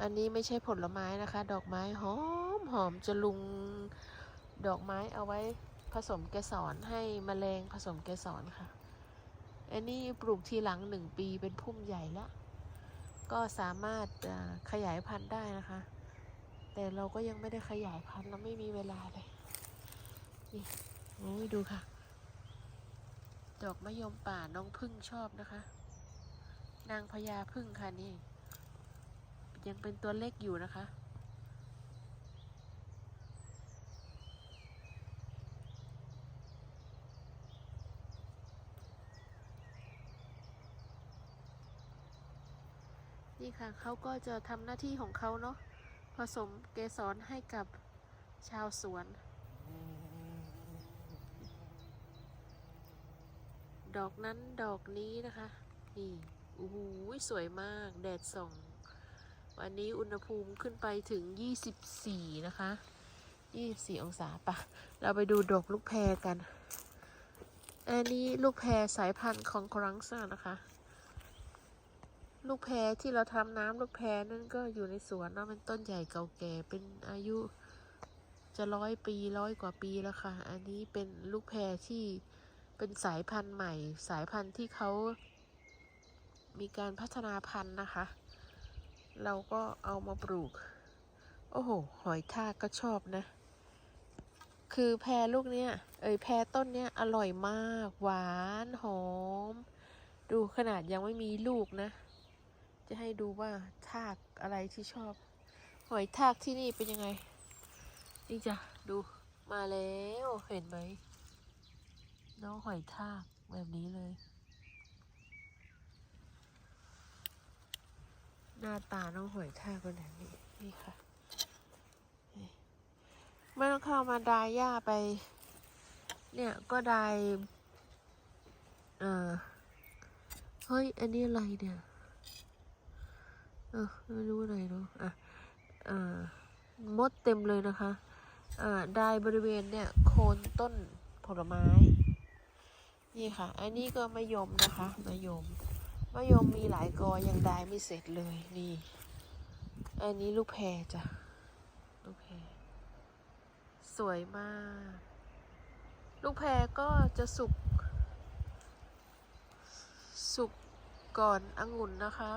อันนี้ไม่ใช่ผลไม้นะคะ ดอกไม้หอมหอมจะลุงดอกไม้เอาไว้ผสมเกสรให้แมลงผสมเกสรค่ะ อันนี้ปลูกทีหลังหนึ่งปีเป็นพุ่มใหญ่แล้ว ก็สามารถขยายพันธุ์ได้นะคะ แต่เราก็ยังไม่ได้ขยายพันธุ์เราไม่มีเวลาเลย นี่โอ้ยดูค่ะ ดอกมะยมป่าน้องพึ่งชอบนะคะ นางพญาพึ่งค่ะนี่ ยังเป็นตัวเล็กอยู่นะคะ นี่ค่ะเขาก็จะทำหน้าที่ของเขาเนาะผสมเกสรให้กับชาวสวน ดอกนั้นดอกนี้นะคะ นี่โอ้โหสวยมาก แดดส่อง วันนี้อุณหภูมิขึ้นไปถึง 24 นะคะ 24 องศาปะ เราไปดูดอกลูกแพรกัน อันนี้ลูกแพรสายพันธุ์ของครังเซอร์นะคะ ลูกแพรที่เราทำน้ำลูกแพรนั่นก็อยู่ในสวนเนาะเป็นต้นใหญ่เก่าแก่เป็นอายุจะร้อยปีร้อยกว่าปีแล้วค่ะ อันนี้เป็นลูกแพรที่เป็นสายพันธุ์ใหม่ สายพันธุ์ที่เขามีการพัฒนาพันธุ์นะคะ เราก็เอามาปลูก โอ้โห หอยทากก็ชอบนะ คือแพรลูกเนี้ย เอ้ยแพรต้นเนี้ยอร่อยมาก หวานหอม ดูขนาดยังไม่มีลูกนะ จะให้ดูว่าทากอะไรที่ชอบ หอยทากที่นี่เป็นยังไง นี่จ้ะ ดูมาแล้ว เห็นไหมน้องหอยทากแบบนี้เลย หน้าตาน้องหอยทากเป็นแบบนี้นี่ค่ะ ไม่ต้องเข้ามาดายหญ้าไป เนี่ยก็ดายเออเฮ้ย อันนี้อะไรเนี่ย เออไม่รู้อะไรเนาะอะเอ่อมดเต็มเลยนะคะอ่าได้บริเวณเนี่ย โคนต้นผลไม้ นี่ค่ะ อันนี้ก็มะยมนะคะมะยม มะยมมีหลายกอยังได้ไม่เสร็จเลยนี่ อันนี้ลูกแพรจ้ะ ลูกแพรสวยมาก ลูกแพรก็จะสุก สุกก่อนองุ่นนะคะ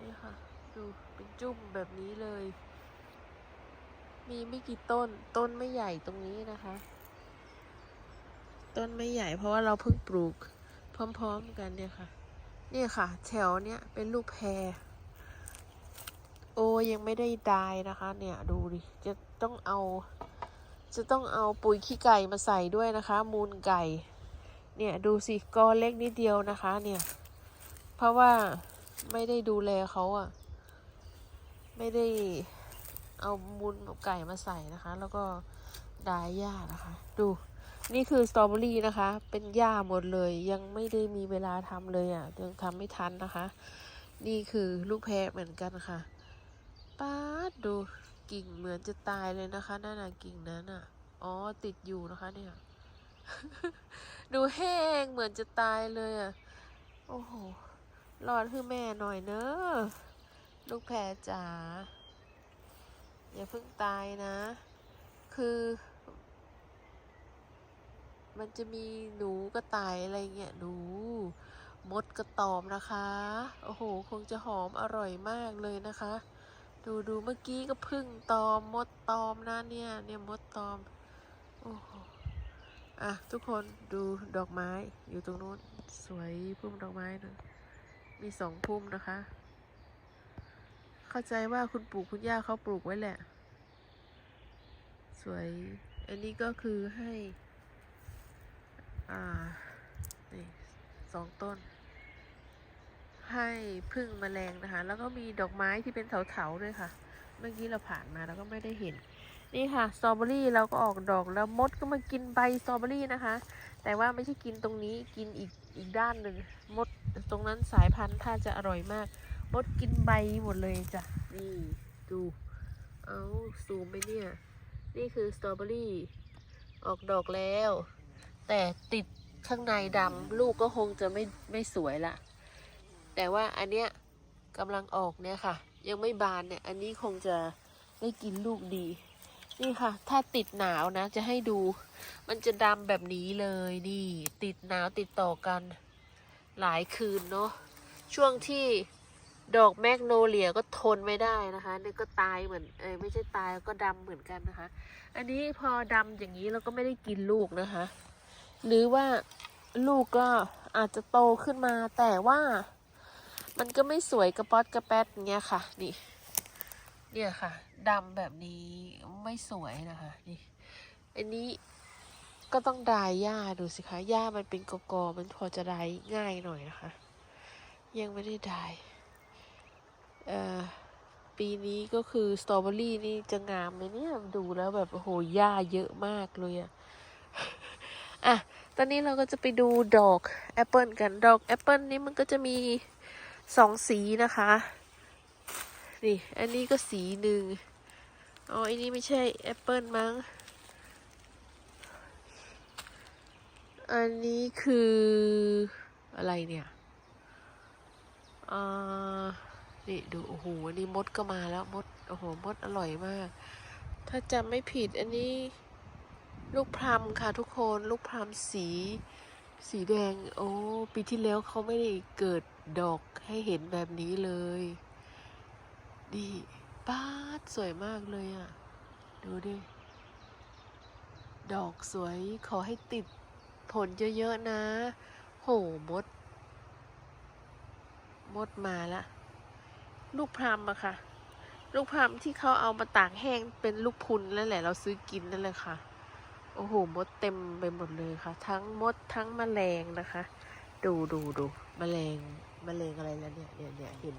นี่ค่ะ ดูเป็นจุ่มแบบนี้เลย มีไม่กี่ต้น ต้นไม่ใหญ่ตรงนี้นะคะ ต้นไม่ใหญ่เพราะว่าเราเพิ่งปลูก พร้อมๆกันเนี่ยค่ะ นี่ค่ะ แถวเนี้ยเป็นลูกแพร โอยังไม่ได้ดายนะคะ เนี่ยดูดิ จะต้องเอา จะต้องเอาปุ๋ยขี้ไก่มาใส่ด้วยนะคะ มูลไก่ เนี่ยดูสิกอเล็กนิดเดียวนะคะ เนี่ย เพราะว่าไม่ได้ดูแลเขาอะไม่ได้เอามูลไก่มาใส่นะคะ แล้วก็ดายหญ้านะคะ ดู นี่คือสตรอเบอรี่นะคะ เป็นหญ้าหมดเลย ยังไม่ได้มีเวลาทำเลยอะ่ะยังทำไม่ทันนะคะ นี่คือลูกแพรเหมือนกันค่ะป๊าดดูกิ่งเหมือนจะตายเลยนะคะนั่นน่ะกิ่งนั้นอะ อ๋อติดอยู่นะคะเนี่ย ดูแห้งเหมือนจะตายเลยอะ โอ้โหรอดคือแม่หน่อยเนอะลูกแพรจ๋าอย่าเพิ่งตายนะ คือ มันจะมีหนูกระต่ายอะไรเงี้ยหนูมดกระตอมนะคะ โอ้โห คงจะหอมอร่อยมากเลยนะคะ ดูดูเมื่อกี้ก็พึ่งตอมมดตอมนะเนี่ยเนี่ยมดตอม โอ้โห อะ ทุกคนดูดอกไม้อยู่ตรงนู้นสวยพุ่มดอกไม้นะมีสองพุ่มนะคะ เข้าใจว่าคุณปู่คุณย่าเขาปลูกไว้แหละ สวย อันนี้ก็คือให้ อ่านี่สองต้น ให้พึ่งแมลงนะคะ แล้วก็มีดอกไม้ที่เป็นเถาๆด้วยค่ะ เมื่อกี้เราผ่านมาแล้วก็ไม่ได้เห็น นี่ค่ะสตรอเบอรี่เราก็ออกดอกแล้วมดก็มากินใบสตรอเบอรี่นะคะ แต่ว่าไม่ใช่กินตรงนี้กินอีกอีกด้านหนึ่งมดตรงนั้นสายพันธุ์ถ้าจะอร่อยมาก มดกินใบหมดเลยจ้ะนี่ดูเอาซูมไปเนี่ย นี่คือสตรอเบอรี่ ออกดอกแล้ว แต่ติดข้างในดำลูกก็คงจะไม่ไม่สวยละ แต่ว่าอันเนี้ยกำลังออกเนี่ยค่ะ ยังไม่บานเนี่ย อันนี้คงจะได้กินลูกดี นี่ค่ะ ถ้าติดหนาวนะ จะให้ดู มันจะดำแบบนี้เลยนี่ ติดหนาวติดต่อกัน หลายคืนเนาะช่วงที่ดอกแมกโนเลียก็ทนไม่ได้นะคะนี่ก็ตายเหมือนเอ้ยไม่ใช่ตายก็ดำเหมือนกันนะคะ อันนี้พอดำอย่างนี้เราก็ไม่ได้กินลูกนะคะ หรือว่าลูกก็อาจจะโตขึ้นมาแต่ว่ามันก็ไม่สวยกระป๊อดกระแป๊ดเงี้ยค่ะ นี่ เนี่ยค่ะดำแบบนี้ไม่สวยนะคะนี่อันนี้ก็ต้องดายหญ้าดูสิคะหญ้ามันเป็นกอกอมันพอจะดายง่ายหน่อยนะคะ ยังไม่ได้ดายเอ่อปีนี้ก็คือสตรอเบอรี่นี่จะงามไหมเนี่ยดูแล้วแบบโอ้โหหญ้าเยอะมากเลยอะอะ ตอนนี้เราก็จะไปดูดอกแอปเปิลกัน ดอกแอปเปิลนี้มันก็จะมีสองสีนะคะ นี่ อันนี้ก็สีหนึ่ง อ๋อ อันนี้ไม่ใช่แอปเปิลมั้ง อันนี้คืออะไรเนี่ยอ่านี่ดู โอ้โห อันนี้มดก็มาแล้ว มด โอ้โห มดอร่อยมาก ถ้าจำไม่ผิดอันนี้ ลูกพลัมค่ะทุกคนลูกพลัมสี สีแดง โอ้ปีที่แล้วเขาไม่ได้เกิดดอกให้เห็นแบบนี้เลยดีป้าดสวยมากเลยอะ่ะ ดูดิ ดอกสวยขอให้ติดผลเยอะๆนะ โหมด มดมาละ ลูกพลัมอะค่ะ ลูกพลัมที่เขาเอามาตากแห้งเป็นลูกพุนนั่นแหละ เราซื้อกินนั่นแหละค่ะ โอ้โห มดเต็มไปหมดเลยค่ะ ทั้งมดทั้งแมลงนะคะ ดูดูดูแมลงแมลงอะไรแล้วเนี่ยเนี่ยเนี่ยเห็น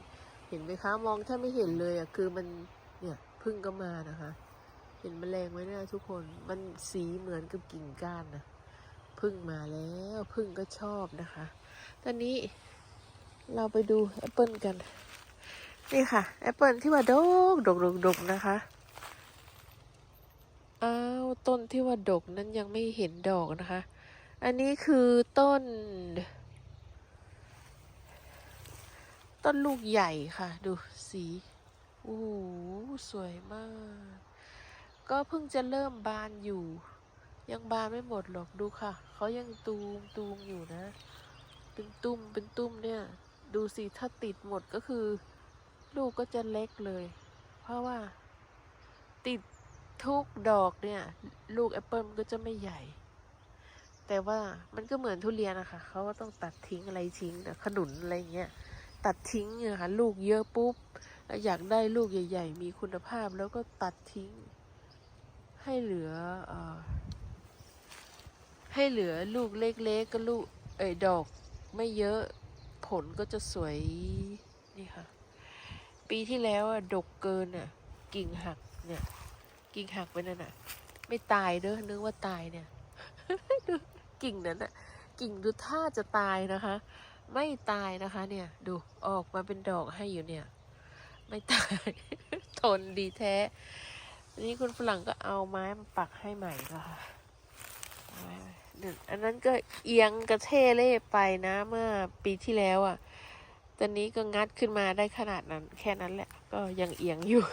เห็นไหมคะ มองถ้าไม่เห็นเลยอะ คือมัน เนี่ยพึ่งก็มานะคะ เห็นแมลงไหมเนี่ยทุกคน มันสีเหมือนกับกิ่งก้านนะ พึ่งมาแล้วพึ่งก็ชอบนะคะ ตอนนี้เราไปดูแอปเปิลกัน นี่ค่ะ แอปเปิลที่ว่าดกดกดกดกนะคะ อ้าวต้นที่ว่าดกนั้นยังไม่เห็นดอกนะคะ อันนี้คือต้น ต้นลูกใหญ่ค่ะ ดูสีโอ้สวยมาก ก็เพิ่งจะเริ่มบานอยู่ ยังบานไม่หมดหรอกดูค่ะ เขายังตูมตูมอยู่นะ เป็นตุ้มเป็นตุ้มเนี่ย ดูสิถ้าติดหมดก็คือ ลูกก็จะเล็กเลย เพราะว่า ติด ทุกดอกเนี่ย ลูกแอปเปิลมันก็จะไม่ใหญ่ แต่ว่ามันก็เหมือนทุเรียนนะคะเขาก็ต้องตัดทิ้งอะไรทิ้งนะขนุนอะไรเงี้ยตัดทิ้งเนี่ยค่ะลูกเยอะปุ๊บแล้วอยากได้ลูกใหญ่ ๆ มีคุณภาพแล้วก็ตัดทิ้ง ให้เหลืออให้เหลือลูกเล็กๆก็ลูกเอ้ดอกไม่เยอะผลก็จะสวยนี่ค่ะ ปีที่แล้วอะดกเกินอะกิ่งหักเนี่ย กิ่งหักไปนั่นน่ะ ไม่ตายเด้อนึกว่าตายเนี่ยดูกิ่งนั้นน่ะ กิ่งดูท่าจะตายนะคะ ไม่ตายนะคะ เนี่ย ดูออกมาเป็นดอกให้อยู่เนี่ย ไม่ตายทนดีแท้อันนี้คุณฝรั่งก็เอาไม้มาปักให้ใหม่นะคะอันนั้นก็เอียงกระเทเล่ไปนะเมื่อปีที่แล้วอะ่ะตอนนี้ก็งัดขึ้นมาได้ขนาดนั้น แค่นั้นแหละ ก็ยังเอียงอยู่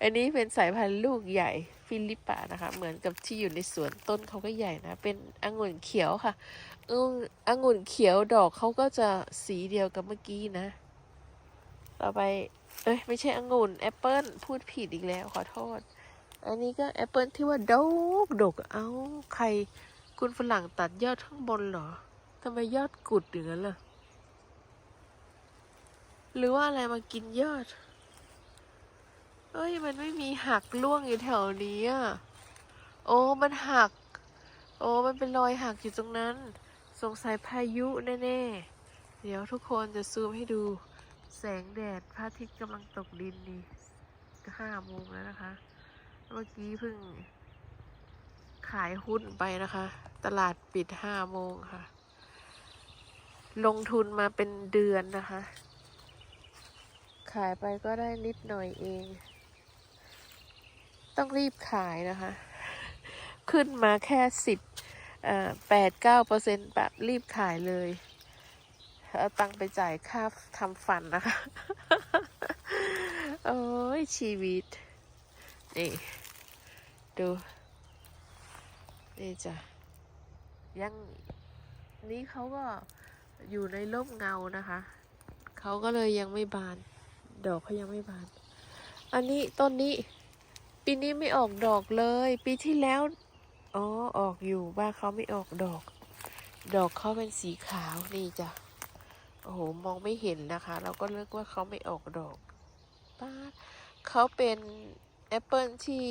อันนี้เป็นสายพันธุ์ลูกใหญ่ฟิลิปปะนะคะ เหมือนกับที่อยู่ในสวนต้นเขาก็ใหญ่นะ เป็นองุ่นเขียวค่ะองุ่นเขียวดอกเขาก็จะสีเดียวกับเมื่อกี้นะ ต่อไป เอ้ยไม่ใช่องุ่นแอปเปิลพูดผิดอีกแล้วขอโทษ อันนี้ก็แอปเปิลที่ว่าดกดกเอ้าใครคุณฝรั่งตัดยอดข้างบนเหรอทำไมยอดกุดอย่างนั้นล่ะหรือว่าอะไรมากินยอด เอ้ย มันไม่มีหักล่วงอยู่แถวนี้อะ โอ้ มันหัก โอ้ มันเป็นรอยหักอยู่ตรงนั้น สงสัยพายุแน่ๆ เดี๋ยวทุกคนจะซูมให้ดู แสงแดดพระอาทิตย์กำลังตกดินนี่ห้าโมงแล้วนะคะ เมื่อกี้เพิ่งขายหุ้นไปนะคะ ตลาดปิดห้าโมงค่ะ ลงทุนมาเป็นเดือนนะคะ ขายไปก็ได้นิดหน่อยเอง ต้องรีบขายนะคะ ขึ้นมาแค่สิบแปดเก้าเปอร์เซ็นต์แบบรีบขายเลย เอาตังไปจ่ายค่าทำฟันนะคะ โอ้ยชีวิต นี่ ดู นี่จ้ะ ยังนี้เขาก็อยู่ในร่มเงานะคะ เขาก็เลยยังไม่บาน ดอกเขายังไม่บาน อันนี้ต้นนี้ ปีนี้ไม่ออกดอกเลย ปีที่แล้ว อ๋อ ออกอยู่บ้านเขาไม่ออกดอก ดอกเขาเป็นสีขาวนี่จ้ะ โอ้โห มองไม่เห็นนะคะ เราก็เลือกว่าเขาไม่ออกดอกป้าเขาเป็นแอปเปิลที่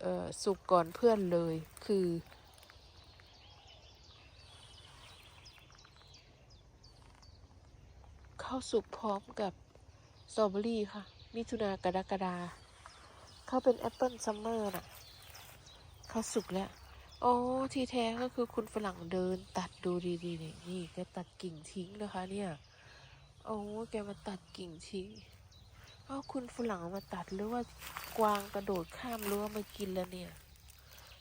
เอ่อสุกก่อนเพื่อนเลย คือ เข้าสุกพร้อมกับสตรอเบอรี่ค่ะ มิถุนากรกฎาเขาเป็นแอปเปิลซัมเมอร์น่ะ เขาสุกแล้ว โอ้ที่แท้ก็คือคุณฝรั่งเดินตัดดูดีๆเนี่ยนี่แกตัดกิ่งทิ้งนะคะ เนี่ย โอ้แกมาตัดกิ่งทิ้งเอ้าคุณฝรั่งมาตัดหรือว่ากวางกระโดดข้ามรั้วมากินแล้วเนี่ย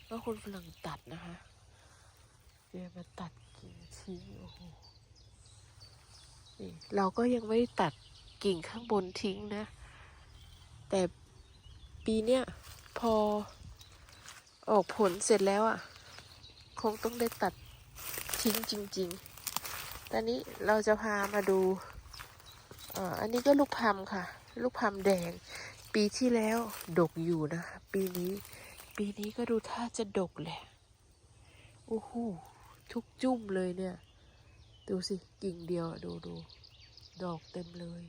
ว่าคุณฝรั่งตัดนะคะแกมาตัดกิ่งทิ้งโอ้โหนี่เราก็ยังไม่ได้ตัดกิ่งข้างบนทิ้งนะ แต่ปีเนี้ยพอออกผลเสร็จแล้วอะ คงต้องได้ตัดทิ้งจริง ๆ ตอนนี้เราจะพามาดูอ่ออันนี้ก็ลูกพัมค่ะ ลูกพัมแดง ปีที่แล้วดกอยู่นะคะปีนี้ ปีนี้ก็ดูท่าจะดกแหละโอ้โหทุกจุ่มเลยเนี่ย ดูสิกิ่งเดียวดูดูดอกเต็มเลย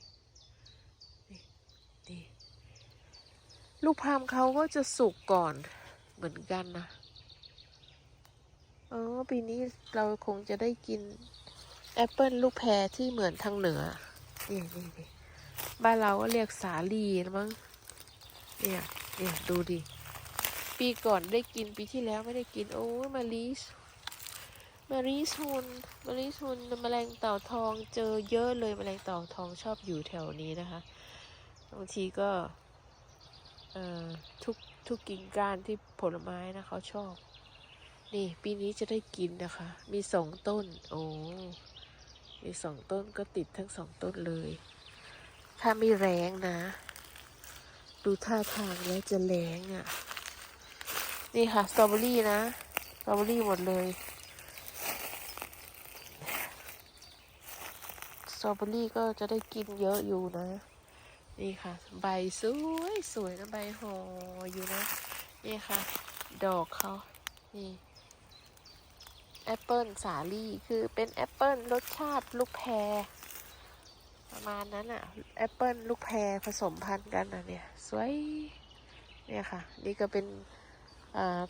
นี่นี่ ลูกพลัมเขาก็จะสุกก่อนเหมือนกันนะเออปีนี้เราคงจะได้กินแอปเปิลลูกแพรที่เหมือนทางเหนือนี่นี่นี่บ้านเราก็เรียกสาลีนะมั้งเนี่ยเนี่ยดูดิ ปีก่อนได้กินปีที่แล้วไม่ได้กิน โอ้ยมารีสมารีสฮุนมารีสฮุนแมลงเต่าทองเจอเยอะเลยแมลงเต่าทองชอบอยู่แถวนี้นะคะบางทีก็ ทุกทุกกิ่งก้านที่ผลไม้นะเขาชอบ นี่ปีนี้จะได้กินนะคะ มีสองต้น โอ้มีสองต้นก็ติดทั้งสองต้นเลย ถ้าไม่แรงนะ ดูท่าทางแล้วจะแรงอะ่ะ นี่ค่ะสตรอเบอรี่นะสตรอเบอรี่หมดเลยสตรอเบอรี่ก็จะได้กินเยอะอยู่นะ นี่ค่ะ ใบสวยสวยนะใบห่ออยู่นะ นี่ค่ะ ดอกเขานี่แอปเปิลสาลี่คือเป็นแอปเปิลรสชาติลูกแพร ประมาณนั้นอะแอปเปิลลูกแพรผสมพันธุ์กันนะเนี่ยสวยเนี่ยค่ะ นี่ก็เป็น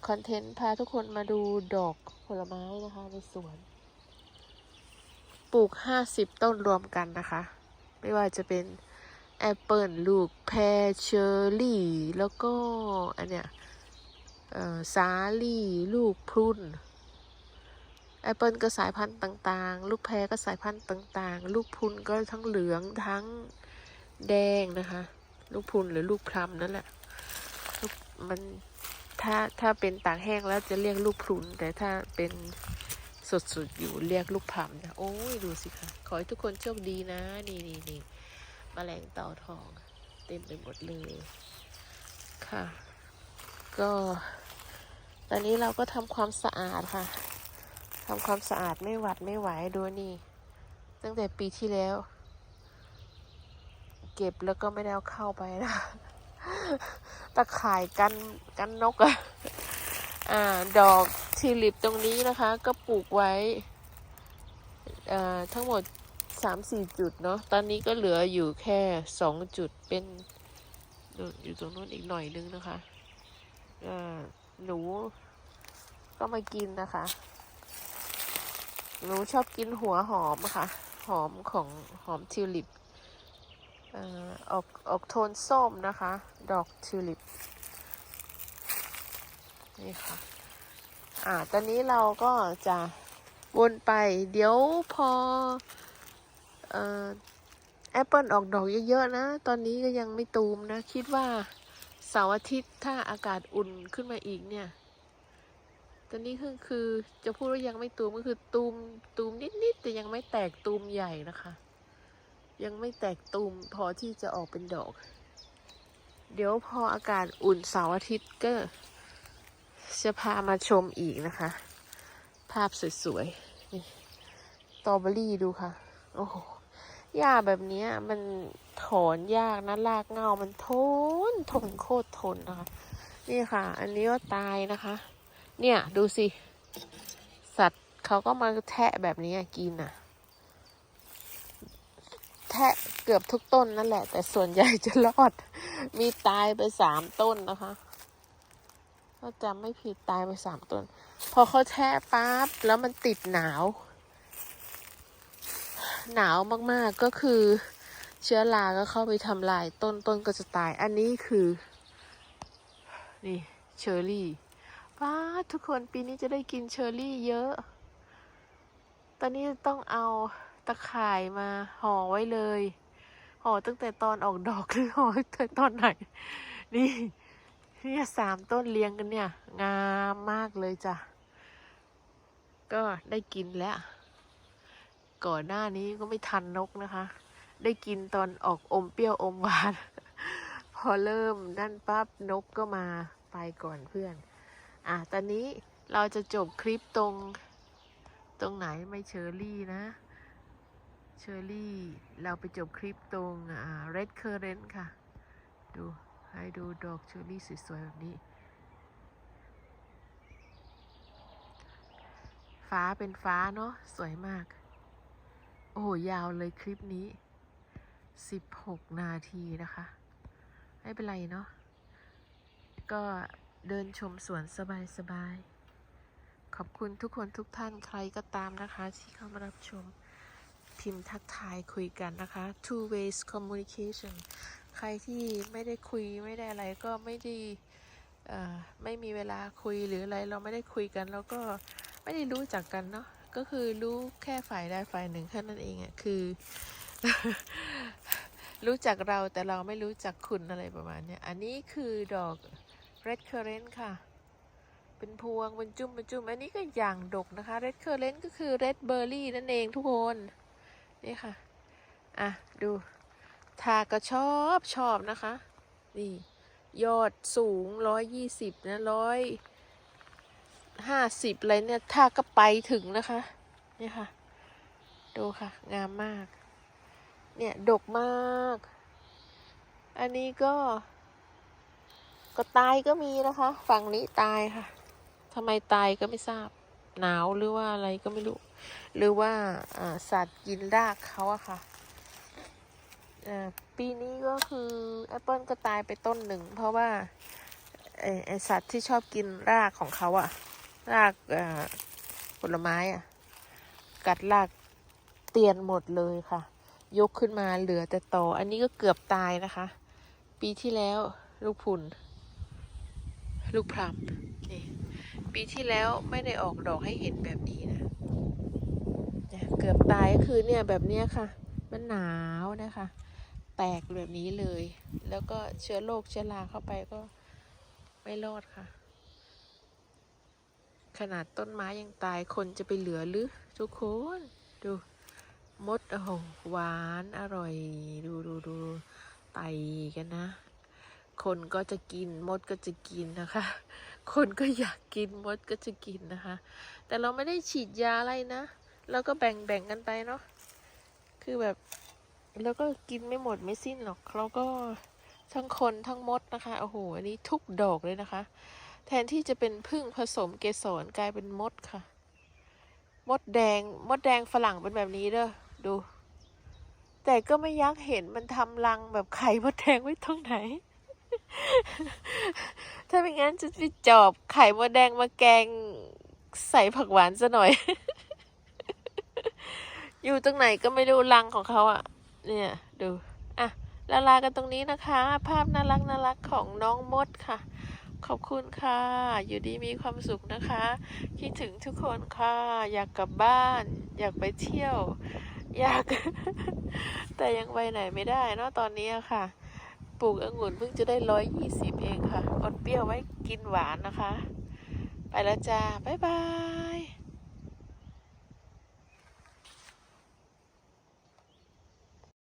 คอนเทนต์พาทุกคนมาดูดอกผลไม้นะคะในสวน ปลูกห้าสิบต้นรวมกันนะคะ ไม่ว่าจะเป็น แอปเปิลลูกแพรเชอร์รี่ แล้วก็อันเนี้ยสาลี่ ลูกพรุนแอปเปิลก็สายพันธุ์ต่างๆ ลูกแพรก็สายพันธุ์ต่างๆ ลูกพรุนก็ทั้งเหลืองทั้งแดงนะคะ ลูกพรุนหรือลูกพลัมนั่นแหละมันถ้าถ้าเป็นตากแห้งแล้วจะเรียกลูกพรุนแต่ถ้าเป็นสดๆอยู่เรียกลูกพลัมนะโอ้ยดูสิคะขอให้ทุกคนโชคดีนะ นี่นี่นี่ แมลงเต่าทองเต็มไปหมดเลยค่ะ ก็ตอนนี้เราก็ทำความสะอาดค่ะทำความสะอาดไม่หวัดไม่ไหวดูนี่ ตั้งแต่ปีที่แล้ว เก็บแล้วก็ไม่ได้เอาเข้าไปนะตะข่ายกันกันนกอะอ่าดอกทิลิปตรงนี้นะคะ ก็ปลูกไว้ทั้งหมด สามสี่จุดเนาะ ตอนนี้ก็เหลืออยู่แค่สองจุดเป็นอยู่ตรงนู้นอีกหน่อยนึงนะคะอ่าหนูก็มากินนะคะ หนูชอบกินหัวหอมค่ะ หอมของหอมทิวลิปออกออกโทนส้มนะคะ ดอกทิวลิป นี่ค่ะ อ่า ตอนนี้เราก็จะวนไป เดี๋ยวพอ แอปเปิลออกดอกเยอะๆนะ ตอนนี้ก็ยังไม่ตูมนะ คิดว่าเสาร์อาทิตย์ถ้าอากาศอุ่นขึ้นมาอีกเนี่ย ตอนนี้คือคือจะพูดว่ายังไม่ตูมก็คือตูมตูมนิดๆแต่ยังไม่แตกตูมใหญ่นะคะ ยังไม่แตกตุ่มพอที่จะออกเป็นดอก เดี๋ยวพออากาศอุ่นเสาร์อาทิตย์ก็ จะพามาชมอีกนะคะ ภาพสวยๆนี่ตอเบอรี่ดูค่ะ โอ้โห หญ้าแบบนี้มันถอนยากนะรากเงามันทนทนโคตรทนนะคะนี่ค่ะ อันนี้ก็ตายนะคะ เนี่ยดูสิ สัตว์เขาก็มาแทะแบบนี้กินอะ แทะเกือบทุกต้นนั่นแหละ แต่ส่วนใหญ่จะรอด มีตายไปสามต้นนะคะถ้าจำไม่ผิดตายไปสามต้น พอเขาแทะปั๊บแล้วมันติดหนาว หนาวมากๆก็คือ เชื้อราก็เข้าไปทำลายต้นต้นก็จะตาย อันนี้คือ นี่เชอร์รี่ป้าทุกคนปีนี้จะได้กินเชอร์รี่เยอะ ตอนนี้ต้องเอาตะข่ายมาห่อไว้เลยห่อตั้งแต่ตอนออกดอกหรือห่อตั้งแต่ตอนไหน นี่เนี่ยสามต้นเลี้ยงกันเนี่ย งามมากเลยจ้ะ ก็ได้กินแล้ว ก่อนหน้านี้ก็ไม่ทันนกนะคะ ได้กินตอนออกอมเปรี้ยวอมหวาน พอเริ่มนั่นปั๊บนกก็มาไปก่อนเพื่อน อะ ตอนนี้เราจะจบคลิปตรง ตรงไหนไม่เชอรี่นะเชอรี่ เราไปจบคลิปตรงอ่า red currant ค่ะ ดูให้ดูดอกเชอรี่สวยๆแบบนี้ ฟ้าเป็นฟ้าเนาะสวยมาก โอ้โหยาวเลยคลิปนี้ 16 นาทีนะคะ ไม่เป็นไรเนาะ ก็เดินชมสวนสบายๆ ขอบคุณทุกคนทุกท่านใครก็ตามนะคะ ที่เข้ามารับชมพิมพ์ทักทายคุยกันนะคะ two ways communication ใครที่ไม่ได้คุยไม่ได้อะไรก็ไม่ได้ไม่มีเวลาคุยหรืออะไรเราไม่ได้คุยกัน แล้วก็ไม่ได้รู้จักกันเนาะ ก็คือรู้แค่ฝ่ายใดฝ่ายหนึ่งแค่นั้นเองอะ่ะคือ รู้จักเราแต่เราไม่รู้จักคุณอะไรประมาณเนี้ยอันนี้คือดอก red currant ค่ะ เป็นพวงเป็นจุ่มเป็นจุ่มอันนี้ก็อย่างดกนะคะ red currant ก็คือ red berry นั่นเองทุกคนนี่ค่ะอะดูทาก็ชอบชอบนะคะ นี่ ยอดสูงร้อยยี่สิบนะร้อย ห้าสิบอะไรเนี่ยทาก็ไปถึงนะคะนี่ค่ะ ดูค่ะ งามมาก เนี่ย ดกมาก อันนี้ก็ก็ตายก็มีนะคะ ฝั่งนี้ตายค่ะทำไมตายก็ไม่ทราบ หนาวหรือว่าอะไรก็ไม่รู้ หรือว่าสัตว์กินรากเขาอะค่ะอ่าปีนี้ก็คือแอปเปิลก็ตายไปต้นหนึ่ง เพราะว่าไอไอสัตว์ที่ชอบกินรากของเขาอะ รากผลไม้อะกัดรากเตียนหมดเลยค่ะ ยกขึ้นมาเหลือแต่ตออันนี้ก็เกือบตายนะคะ ปีที่แล้วลูกพุนลูกพลัมนี่ปีที่แล้วไม่ได้ออกดอกให้เห็นแบบนี้นะเกือบตายก็คือเนี่ยแบบเนี้ยค่ะ มันหนาวนะคะ แตกแบบนี้เลย แล้วก็เชื้อโรคเชื้อราเข้าไปก็ไม่รอดค่ะ ขนาดต้นไม้ยังตายคนจะไปเหลือหรือ ทุกคน ดู มดโอ้โหหวานอร่อย ดูดูดูไตกันนะ คนก็จะกินมดก็จะกินนะคะ คนก็อยากกินมดก็จะกินนะคะ แต่เราไม่ได้ฉีดยาอะไรนะแล้วก็แบ่งแบ่งกันไปเนาะคือแบบแล้วก็กินไม่หมดไม่สิ้นหรอกเราก็ทั้งคนทั้งมดนะคะโอ้โหอันนี้ทุกดอกเลยนะคะ แทนที่จะเป็นพึ่งผสมเกสรกลายเป็นมดค่ะ มดแดงมดแดงฝรั่งเป็นแบบนี้เด้อดู แต่ก็ไม่ยักเห็นมันทำรังแบบไข่มดแดงไว้ตรงไหน ถ้าไม่งั้นจะไปจอบไข่มดแดงมาแกงใส่ผักหวานซะหน่อย อยู่ตรงไหนก็ไม่รู้รังของเขาอะ่ะเนี่ยดู อะลาลากันตรงนี้นะคะ ภาพน่ารักน่ารักของน้องมดค่ะ ขอบคุณค่ะ อยู่ดีมีความสุขนะคะ คิดถึงทุกคนค่ะ อยากกลับบ้าน อยากไปเที่ยว อยาก แต่ยังไปไหนไม่ได้เนาะตอนนี้ค่ะ ปลูกองุ่นเพิ่งจะได้ร้อยยี่สิบเองค่ะ อดเปรี้ยวไว้กินหวานนะคะ ไปแล้วจ้า บ๊ายบาย